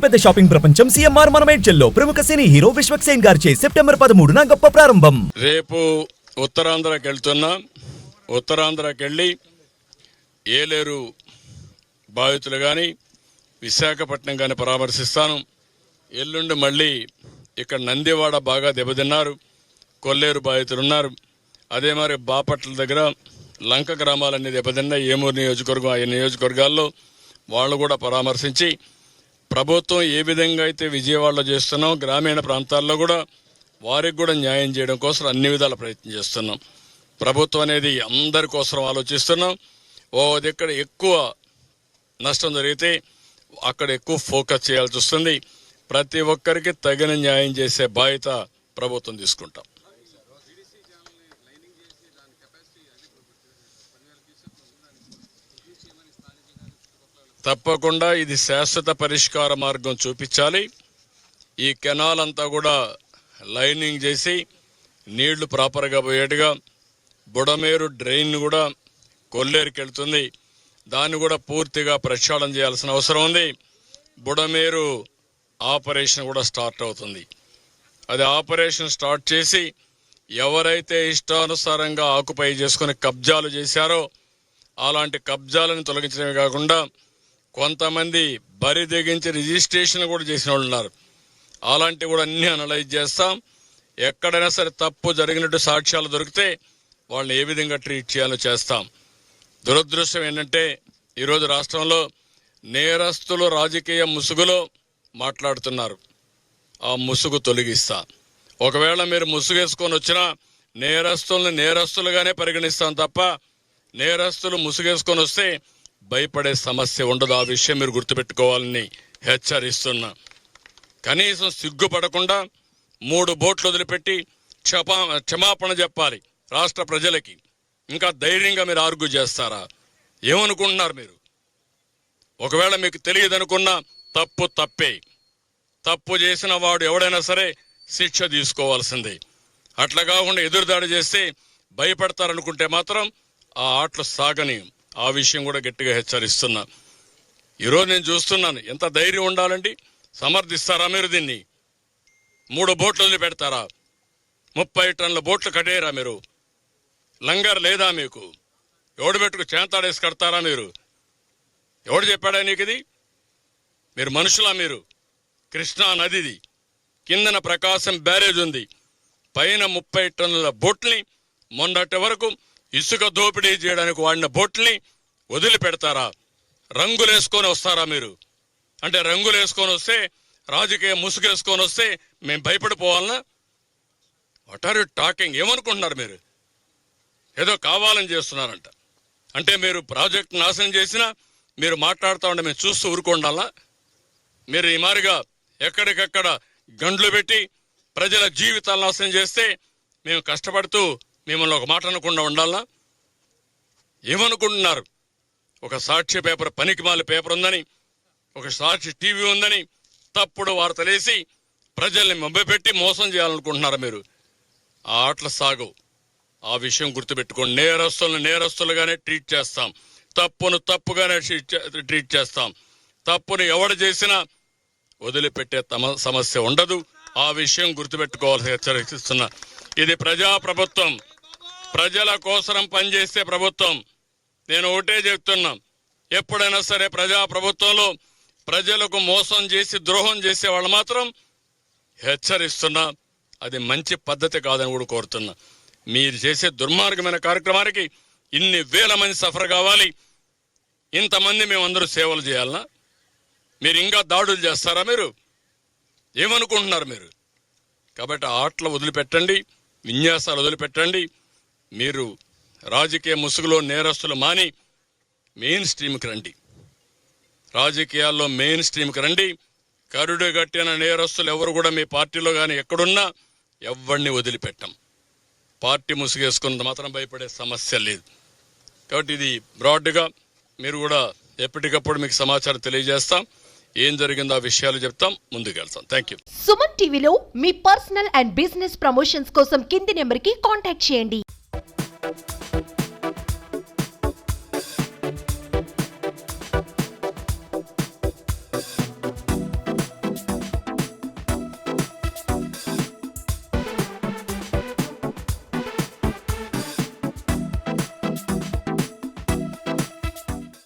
పెద్ద షాపింగ్ ప్రపంచం సిఎంఆర్ మనమేడ్చల్లో ప్రముఖ సినీ హీరో విశ్వక్ సేన్ గారిచే సెప్టెంబర్ పదమూడున గొప్ప ప్రారంభం. రేపు ఉత్తరాంధ్రకి వెళ్తున్నా ఉత్తరాంధ్రకి వెళ్ళి ఏలేరు బాధితులు కానీ విశాఖపట్నం కానీ పరామర్శిస్తాను. ఎల్లుండి మళ్ళీ ఇక్కడ నందివాడ బాగా దెబ్బతిన్నారు. కొల్లేరు బాధితులు ఉన్నారు అదే మరి బాపట్ల దగ్గర లంక గ్రామాలన్నీ దెబ్బతిన్నాయి. ఏమూరు నియోజకవర్గం ఆ నియోజకవర్గాల్లో వాళ్ళు కూడా పరామర్శించి ప్రభుత్వం ఏ విధంగా అయితే విజయవాడలో చేస్తున్నాం గ్రామీణ ప్రాంతాల్లో కూడా వారికి కూడా న్యాయం చేయడం కోసం అన్ని విధాల ప్రయత్నం చేస్తున్నాం. ప్రభుత్వం అనేది అందరి కోసం ఆలోచిస్తున్నాం. ఓ దగ్గర ఎక్కువ నష్టం జరిగితే అక్కడ ఎక్కువ ఫోకస్ చేయాల్సి వస్తుంది. ప్రతి ఒక్కరికి తగిన న్యాయం చేసే బాధ్యత ప్రభుత్వం తీసుకుంటాం. తప్పకుండా ఇది శాశ్వత పరిష్కార మార్గం చూపించాలి. ఈ కెనాల్ అంతా కూడా లైనింగ్ చేసి నీళ్ళు ప్రాపర్గా పోయేట్టుగా బుడమేరు డ్రైన్ కూడా కొల్లేరుకి వెళ్తుంది దాన్ని కూడా పూర్తిగా ప్రక్షాళన చేయాల్సిన అవసరం ఉంది. బుడమేరు ఆపరేషన్ కూడా స్టార్ట్ అవుతుంది. అది ఆపరేషన్ స్టార్ట్ చేసి ఎవరైతే ఇష్టానుసారంగా ఆకుపై చేసుకుని కబ్జాలు చేశారో అలాంటి కబ్జాలను తొలగించడమే కాకుండా కొంతమంది బరి తెగించి రిజిస్ట్రేషన్ కూడా చేసిన వాళ్ళు ఉన్నారు. అలాంటివి కూడా అన్ని అనలైజ్ చేస్తాం. ఎక్కడైనా సరే తప్పు జరిగినట్టు సాక్ష్యాలు దొరికితే వాళ్ళని ఏ విధంగా ట్రీట్ చేయాలో చేస్తాం. దురదృష్టం ఏంటంటే ఈరోజు రాష్ట్రంలో నేరస్తులు రాజకీయ ముసుగులో మాట్లాడుతున్నారు. ఆ ముసుగు తొలగిస్తా. ఒకవేళ మీరు ముసుగేసుకొని వచ్చినా నేరస్తుల్ని నేరస్తులుగానే పరిగణిస్తాం తప్ప నేరస్తులు ముసుగేసుకొని వస్తే భయపడే సమస్య ఉండదు. ఆ విషయం మీరు గుర్తుపెట్టుకోవాలని హెచ్చరిస్తున్నా. కనీసం సిగ్గుపడకుండా మూడు బోట్లు వదిలిపెట్టి క్షమా క్షమాపణ చెప్పాలి రాష్ట్ర ప్రజలకి. ఇంకా ధైర్యంగా మీరు ఆర్గ్యూ చేస్తారా? ఏమనుకుంటున్నారు మీరు? ఒకవేళ మీకు తెలియదనుకున్నా తప్పు తప్పే. తప్పు చేసిన వాడు ఎవడైనా సరే శిక్ష తీసుకోవాల్సిందే. అట్లా కాకుండా ఎదురుదాడి చేస్తే భయపడతారనుకుంటే మాత్రం ఆ ఆటలు సాగని ఆ విషయం కూడా గట్టిగా హెచ్చరిస్తున్నా. ఈరోజు నేను చూస్తున్నాను ఎంత ధైర్యం ఉండాలండి? సమర్థిస్తారా మీరు దీన్ని? మూడు బోట్లు వదిలి పెడతారా ముప్పై టన్నుల బోట్లు కట్టేయరా మీరు? లంగర్ లేదా మీకు? ఎవడు పెట్టుకు చేంతాడేసి కడతారా మీరు? ఎవడు చెప్పాడా నీకు ఇది? మీరు మనుషులా మీరు. కృష్ణా నదిది. కిందన ప్రకాశం బ్యారేజ్ ఉంది. పైన ముప్పై టన్నుల బోట్ని మొన్నటి వరకు ఇసుక దోపిడీ చేయడానికి వాడిన బోట్ని వదిలిపెడతారా? రంగులేసుకొని వస్తారా మీరు? అంటే రంగులు వేసుకొని వస్తే రాజకీయ ముసుగేసుకొని వస్తే మేము భయపడిపోవాలనా? వాట్ ఆర్ యు టాకింగ్ ఏమనుకుంటున్నారు మీరు? ఏదో కావాలని చేస్తున్నారంట. అంటే మీరు ప్రాజెక్ట్ నాశనం చేసినా మీరు మాట్లాడుతూ ఉంటే మేము చూస్తూ ఊరుకోండాలా మీరు ఈ మారిగా ఎక్కడికక్కడ గండ్లు పెట్టి ప్రజల జీవితాలు నాశనం చేస్తే మేము కష్టపడుతూ మిమ్మల్ని ఒక మాట అనకుండా ఉండాలా? ఏమనుకుంటున్నారు? ఒక సాక్షి పేపర్ పనికిమాలి పేపర్ ఉందని ఒక సాక్షి టీవీ ఉందని తప్పుడు వార్తలేసి ప్రజల్ని మభ్యపెట్టి మోసం చేయాలనుకుంటున్నారా మీరు? ఆ ఆటల సాగు ఆ విషయం గుర్తుపెట్టుకోండి. నేరస్తులను నేరస్తులుగానే ట్రీట్ చేస్తాం. తప్పును తప్పుగానే ట్రీట్ చేస్తాం. తప్పును ఎవడు చేసినా వదిలిపెట్టే తమ సమస్య ఉండదు. ఆ విషయం గుర్తుపెట్టుకోవాల్సి హెచ్చరిస్తున్నా. ఇది ప్రజా ప్రభుత్వం ప్రజల కోసరం పనిచేసే ప్రభుత్వం. నేను ఒకటే చెప్తున్నా. ఎప్పుడైనా సరే ప్రజా ప్రభుత్వంలో ప్రజలకు మోసం చేసి ద్రోహం చేసే వాళ్ళు మాత్రం హెచ్చరిస్తున్నా. అది మంచి పద్ధతి కాదని కూడా కోరుతున్నా. మీరు చేసే దుర్మార్గమైన కార్యక్రమానికి ఇన్ని వేల మంది సఫర్ కావాలి. ఇంతమంది మేమందరూ సేవలు చేయాలనా? మీరు ఇంకా దాడులు చేస్తారా మీరు? ఏమనుకుంటున్నారు మీరు? కాబట్టి ఆటలు వదిలిపెట్టండి విన్యాసాలు వదిలిపెట్టండి. మీరు రాజకీయ ముసుగులో నేరస్తులు మాని మెయిన్ స్ట్రీమ్కి రండి. రాజకీయాల్లో మెయిన్ స్ట్రీమ్కి రండి. కరుడు కట్టిన నేరస్తులు ఎవరు కూడా మీ పార్టీలో కానీ ఎక్కడున్నా ఎవరిని వదిలిపెట్టం. పార్టీ ముసుగేసుకున్నంత మాత్రం భయపడే సమస్య లేదు. కాబట్టి ఇది బ్రాడ్గా మీరు కూడా ఎప్పటికప్పుడు మీకు సమాచారం తెలియజేస్తాం. ఏం జరిగిందో ఆ విషయాలు చెప్తాం. ముందుకు వెళ్తాం. థ్యాంక్ యూ సుమన్ టీవీలో మీ పర్సనల్ అండ్ బిజినెస్ ప్రమోషన్స్ కోసం కింది నెంబర్కి కాంటాక్ట్ చేయండి.